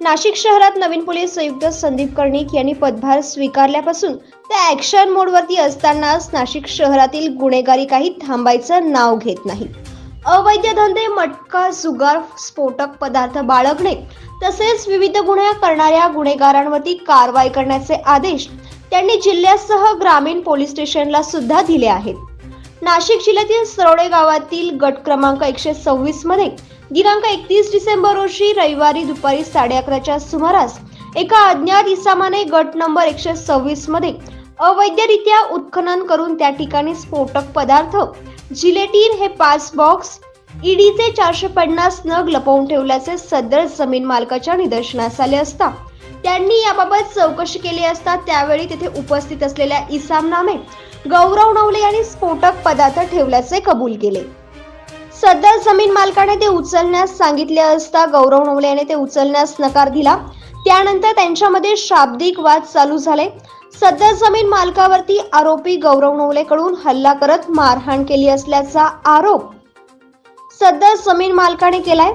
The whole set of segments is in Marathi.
नाशिक शहरात नवीन पोलीस आयुक्त संदीप कर्णिक यांनी पदभार स्वीकारल्यापासून त्या ॲक्शन मोडवरती असतानाच नाशिक शहरातील गुन्हेगारी काही थांबायचं नाव घेत नाही. अवैध धंदे मटका जुगार स्फोटक पदार्थ बाळगणे तसेच विविध गुन्हे करणाऱ्या गुन्हेगारांवरती कारवाई करण्याचे आदेश त्यांनी जिल्ह्यासह ग्रामीण पोलीस स्टेशनला सुद्धा दिले आहेत. नाशिक जिल्ह्यातील सरोडे गावातील गट क्रमांक एकशे सव्वीसमध्ये दिनांक एकतीस डिसेंबर रोजी रविवारी दुपारी साडे अकराच्या सुमारास एका अज्ञात इसामाने गट नंबर एकशे सव्वीसमध्ये अवैधरित्या उत्खनन करून त्या ठिकाणी स्फोटक पदार्थ जिलेटीन हे पाच बॉक्स ईडीचे चारशे पन्नास नग लपवून ठेवल्याचे सदर जमीन मालकाच्या निदर्शनास आले असता त्यांनी याबाबत चौकशी केली असता त्यावेळी तेथे उपस्थित असलेल्या इसाम नामे गौरव नवले यांनी स्फोटक पदार्थ ठेवल्याचे कबूल केले. सदर जमीन मालकाने ते उचलण्यास सांगितले असता गौरव नवले याने ते उचलण्यास नकार दिला. त्यानंतर त्यांच्यामध्ये शाब्दिक वाद चालू झाले. सदर जमीन मालकावरती आरोपी गौरव नवलेकडून हल्ला करत मारहाण केली असल्याचा आरोप सदर जमीन मालकाने केलाय.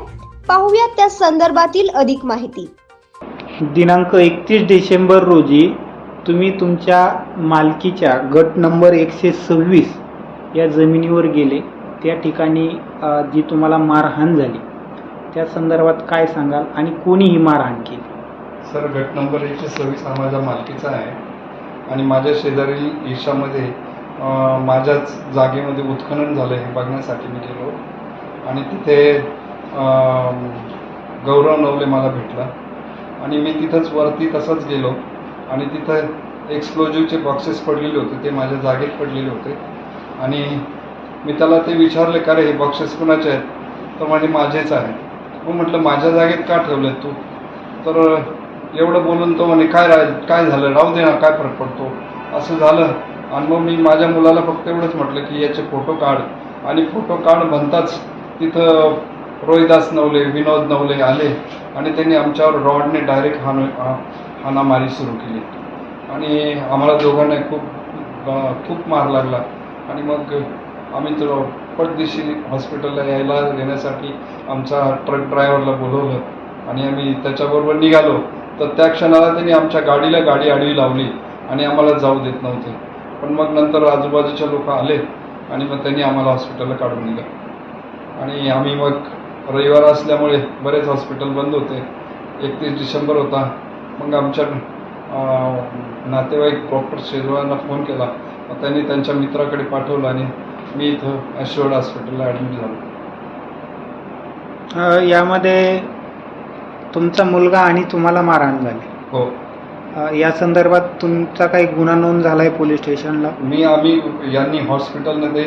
पाहूया त्या संदर्भातील अधिक माहिती. दिनांक एकतीस डिसेंबर रोजी तुम्ही तुमच्या मालकीच्या गट नंबर एकशे सव्वीस या जमिनीवर गेले. त्या ठिकाणी जी तुम्हाला मारहाण झाली त्या संदर्भात काय सांगाल आणि कोणी ही मारहाण केली? सर गट नंबर एकशे सव्वीस हा माझ्या मालकीचा आहे आणि माझ्या शेजारील ईशामध्ये माझ्याच जागेमध्ये उत्खनन झालं हे बघण्यासाठी मी गेलो. आणि तिथे गौरव नवले मला भेटला. आणि मी तिथंच वरती तसंच गेलो. आणि तिथं एक्सप्लोजिव्हचे बॉक्सेस पडलेले होते ते माझ्या जागेत पडलेले होते. आणि मी त्याला ते विचारले का रे हे बक्षीस कुणाचे आहेत? तर म्हणजे माझेच आहे मग म्हटलं माझ्या जागेत का ठेवलं तू? तर एवढं बोलून तो म्हणे काय रा काय झालं? राहू दे ना काय फरक पडतो? असं झालं. आणि मग मी माझ्या मुलाला फक्त एवढंच म्हटलं की याचे फोटो काढ. आणि फोटो काढ म्हणताच तिथं रोहिदास नवले विनोद नवले आले आणि त्यांनी आमच्यावर रॉडने डायरेक्ट हाण हानामारी हाणामारी सुरू केली. आणि आम्हाला दोघांना खूप खूप मार लागला. आणि मग आम्ही तर पटदिशी हॉस्पिटलला यायला येण्यासाठी आमचा ट्रक ड्रायव्हरला बोलवलं. आणि आम्ही त्याच्याबरोबर निघालो. तर त्या क्षणाला त्यांनी आमच्या गाडीला गाडी आडवी लावली आणि आम्हाला जाऊ देत नव्हते. पण मग नंतर आजूबाजूचे लोक आले आणि मग त्यांनी आम्हाला हॉस्पिटलला काढून दिलं. आणि आम्ही मग रविवार असल्यामुळे बरेच हॉस्पिटल बंद होते. एकतीस डिसेंबर होता. मग आमच्या नातेवाईक प्रॉपर शेजवांना फोन केला. मग त्यांनी त्यांच्या मित्राकडे पाठवलं आणि मी इथं ॲश्युअर्ड हॉस्पिटलला ॲडमिट झालो. यामध्ये तुमचा मुलगा आणि तुम्हाला मारहाण झाली. हो. या संदर्भात तुमचा काही गुन्हा नोंद झालाय पोलीस स्टेशनला? मी आम्ही यांनी हॉस्पिटलमध्ये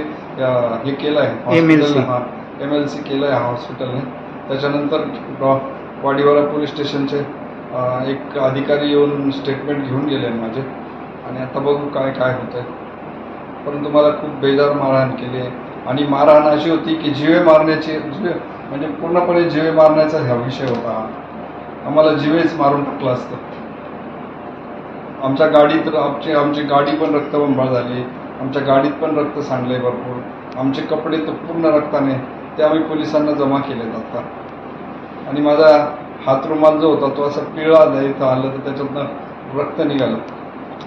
हे केलं आहे MLC. हां एम एल सी केलं आहे हॉस्पिटलने त्याच्यानंतर डॉ वाडीवाडा पोलीस स्टेशनचे एक अधिकारी येऊन स्टेटमेंट घेऊन गेले माझे. आणि आता बघू काय काय होतं परंतु मला खूप बेजार मारहाण केली. आणि मारहाण अशी होती की जिवे मारण्याची जिवे म्हणजे पूर्णपणे जिवे मारण्याचा हा विषय होता. आम्हाला जिवेच मारून टाकलं असतं. आमच्या गाडीत आमची आमची गाडी पण रक्तबंबाळ झाली. आमच्या गाडीत पण रक्त सांडले भरपूर. आमचे कपडे तर पूर्ण रक्ताने ते आम्ही पोलिसांना जमा केलेत आता. आणि माझा हात रुमाल जो होता तो असा पिळा दा- इथं आलं तर त्याच्यातनं रक्त निघालं.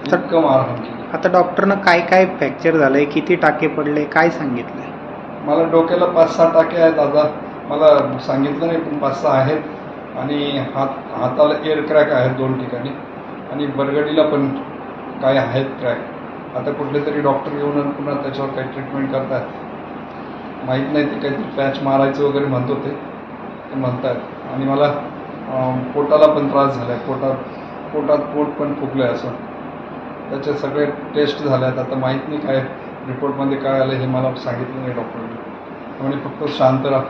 इतकं मारहाण केली आता डॉक्टरनं काय काय फ्रॅक्चर झालंय किती टाके पडले काय सांगितलंय? मला डोक्याला पाच सहा टाके आहेत आता मला सांगितलं नाही पण पाच सहा आहेत. आणि हात हाताला एअर क्रॅक आहेत दोन ठिकाणी. आणि बरगडीला पण काय आहेत क्रॅक आता कुठले तरी डॉक्टर येऊन पुन्हा त्याच्यावर काही ट्रीटमेंट करतायत. माहीत नाही ते काहीतरी पॅच मारायचं वगैरे म्हणत होते. ते म्हणतायत. आणि मला पोटाला पण त्रास झाला आहे पोटात पोटात पोट पण फुगलं आहे असं. त्याचे सगळे टेस्ट झाले आहेत. आता माहीत नाही काय रिपोर्टमध्ये काय आलं हे मला सांगितलं नाही डॉक्टरने. म्हणजे फक्त शांत राहा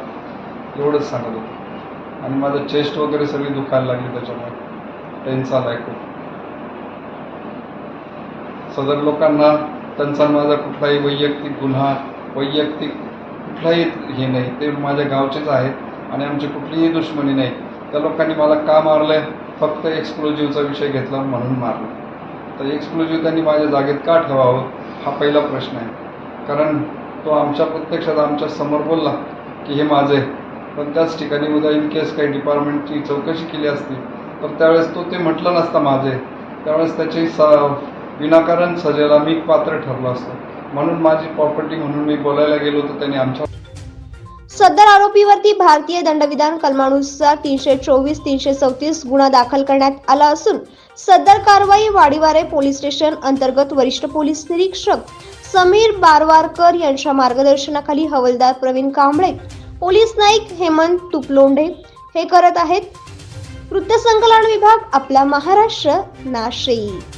एवढंच सांगत होतं. आणि माझं चेस्ट वगैरे सगळी दुखायला लागली त्याच्यामुळे. टेन्स आला आहे खूप. सदर लोकांना त्यांचा माझा कुठलाही वैयक्तिक गुन्हा वैयक्तिक कुठलाही हे नाही. ते माझ्या गावचेच आहेत आणि आमची कुठलीही दुश्मनी नाही. त्या लोकांनी मला का मारलं फक्त एक्सप्लोजिव्हचा विषय घेतला म्हणून मारलं. तर एक्सक्लुझिव्ह त्यांनी माझ्या जागेत का ठेवावं? हा पहिला प्रश्न आहे. कारण तो आमच्या प्रत्यक्षात आमच्यासमोर बोलला की हे माझं आहे. पण त्याच ठिकाणी उद्या इन केस काही डिपार्टमेंटची चौकशी केली असती तर त्यावेळेस तो ते म्हटलं नसता माझे त्यावेळेस त्याची स विनाकारण सजेला मी पात्र ठरलो असतो. म्हणून माझी प्रॉपर्टी म्हणून मी बोलायला गेलो तर त्यांनी आमच्या सदर आरोपीवरती भारतीय दंडविधान कलमानुसार तीनशे चोवीस तीनशे चौतीस गुन्हा दाखल करण्यात आला असून सदर कारवाई वाडीवारे पोलीस स्टेशन अंतर्गत वरिष्ठ पोलीस निरीक्षक समीर बारवारकर यांच्या मार्गदर्शनाखाली हवालदार प्रवीण कांबळे पोलीस नाईक हेमंत तुपलोंडे हे करत आहेत. वृत्तसंकलन विभाग आपला महाराष्ट्र नाशिक.